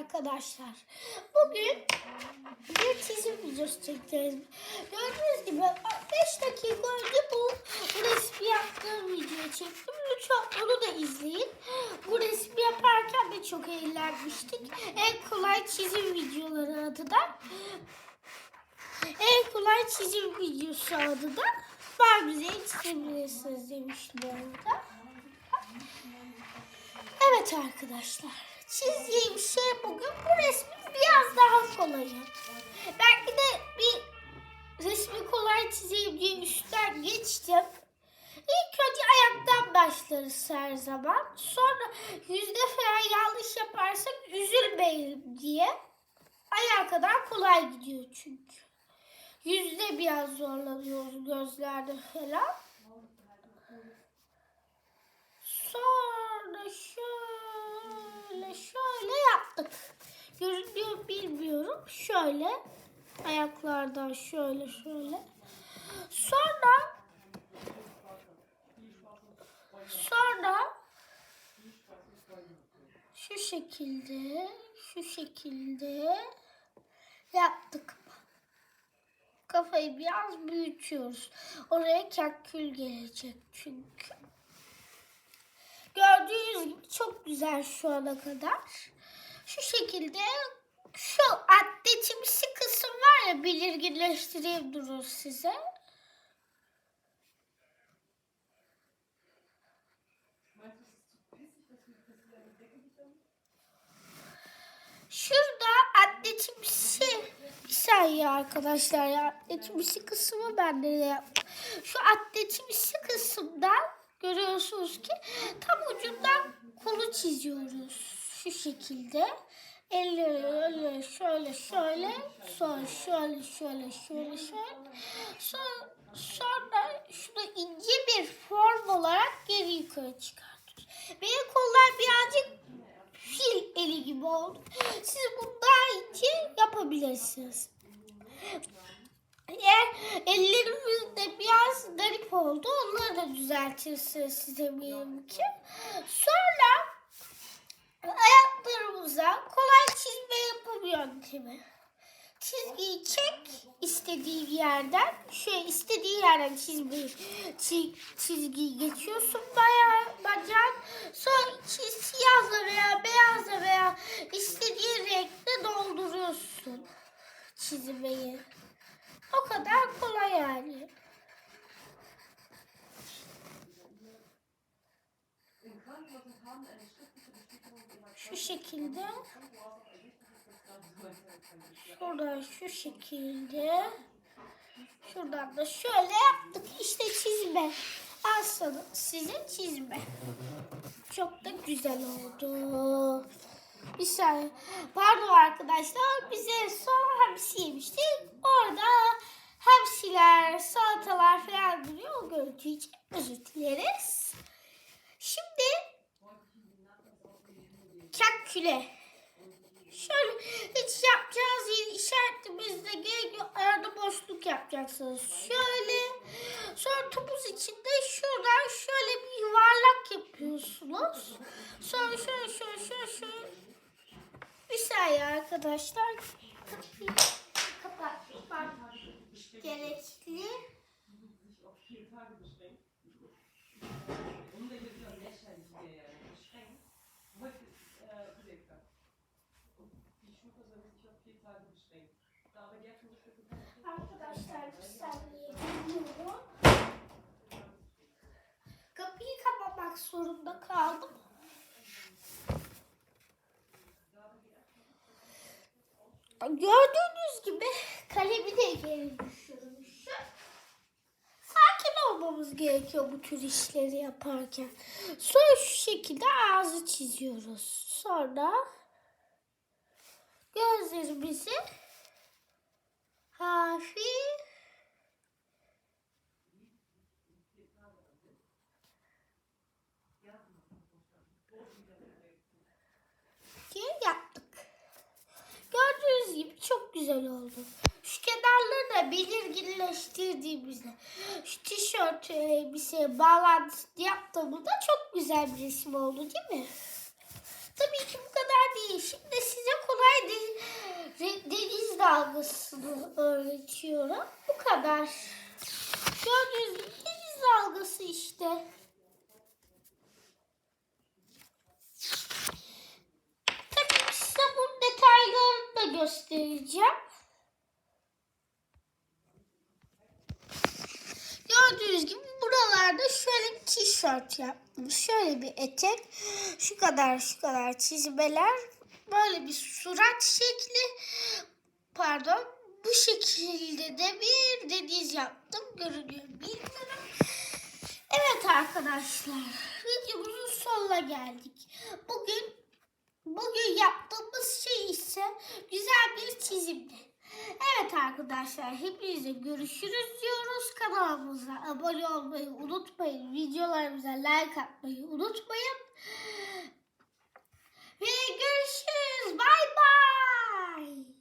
arkadaşlar. Bugün bir çizim videosu çekeceğiz. Gördüğünüz gibi 5 dakika önce bu, bu resmi yaptığım videoyu çektim. Lütfen onu da izleyin. Bu resmi yaparken de çok eğlenmiştik. En kolay çizim videoları adı da. En kolay çizim videosu adı da. Var güzel çizebilirsiniz demiştim orada. Evet arkadaşlar. Çizdiğim şey bugün bu resmin biraz daha kolayı. Belki de bir resmi kolay çizeyim diye üstten geçtim. İlk önce ayaktan başlarız her zaman. Sonra yüzde falan yanlış yaparsak üzülmeyelim diye. Ayağa kadar kolay gidiyor çünkü. Yüzde biraz zorlanıyoruz gözlerde falan. Sonra şöyle şöyle Görünüyor bilmiyorum. Şöyle ayaklardan şöyle şöyle. Sonra sonra şu şekilde şu şekilde yaptık. Kafayı biraz büyütüyoruz. Oraya kakül gelecek çünkü. Gördüğünüz gibi çok güzel şu ana kadar. Şu şekilde şu atletimsi kısım var ya belirginleştireyim durur size. Şurada atletimsi bir saniye arkadaşlar ya atletimsi kısmı ben de. Şu atletimsi şekilde. Elleri öyle şöyle şöyle sonra şöyle şöyle şöyle şöyle sonra, sonra şunu ince bir form olarak geri yukarı çıkartıyoruz. Benim kollar birazcık fil eli gibi oldu. Siz bunu daha ince yapabilirsiniz. Eğer ellerimiz de biraz garip oldu onları da düzeltirsiniz size eminim ki. Sonra ayaklarımıza kolay çizme yöntemi. Çizgiyi çek istediğin yerden. Şöyle istediğin yerden çizgiyi geçiyorsun bayağı bacağın. Sonra içi siyahla veya beyazla veya istediğin renkle dolduruyorsun çizmeyi. O kadar kolay yani. Şu şekilde. Şuradan şu şekilde. Şuradan da şöyle yaptık. İşte çizme. Al sana size çizme. Çok da güzel oldu. Bir saniye. Pardon arkadaşlar. Bize son hamsi yemiştik. Orada hamsiler, salatalar falan duruyor. O görüntü için özür dileriz. Şimdi kaküle. Şöyle yapacaksınız. Şöyle. Sonra topuz içinde şuradan şöyle bir yuvarlak yapıyorsunuz. Sonra şöyle şöyle şöyle şöyle. Bir saniye arkadaşlar. Kapıyı gerekli. Om det Arkadaşlar bir. Kapıyı kapatmak zorunda kaldım. Gördüğünüz gibi kalemi de geri düşürmüşüm. Sakin olmamız gerekiyor bu tür işleri yaparken. Sonra şu şekilde ağzı çiziyoruz. Sonra gözlerimizi güzel oldu. Şu kenarlarına belirginleştirdiğimizde şu tişört e, elbise bağlantısı yaptığımızda çok güzel bir resim oldu değil mi? Tabii ki bu kadar değil. Şimdi size kolay de, deniz dalgasını öğretiyorum. Bu kadar. Gördüğünüz gibi göstereceğim. Gördüğünüz gibi buralarda şöyle bir tişört yaptım. Şöyle bir etek. Şu kadar şu kadar çizmeler. Böyle bir surat şekli. Pardon. Bu şekilde de bir deniz yaptım. Görünüyor bilmiyorum. Evet arkadaşlar. Videomuzun sonuna geldik. Bugün Bugün yaptığımız şey ise güzel bir çizimdi. Evet arkadaşlar hepinize görüşürüz diyoruz. Kanalımıza abone olmayı unutmayın. Videolarımıza like atmayı unutmayın. Ve görüşürüz. Bay bay.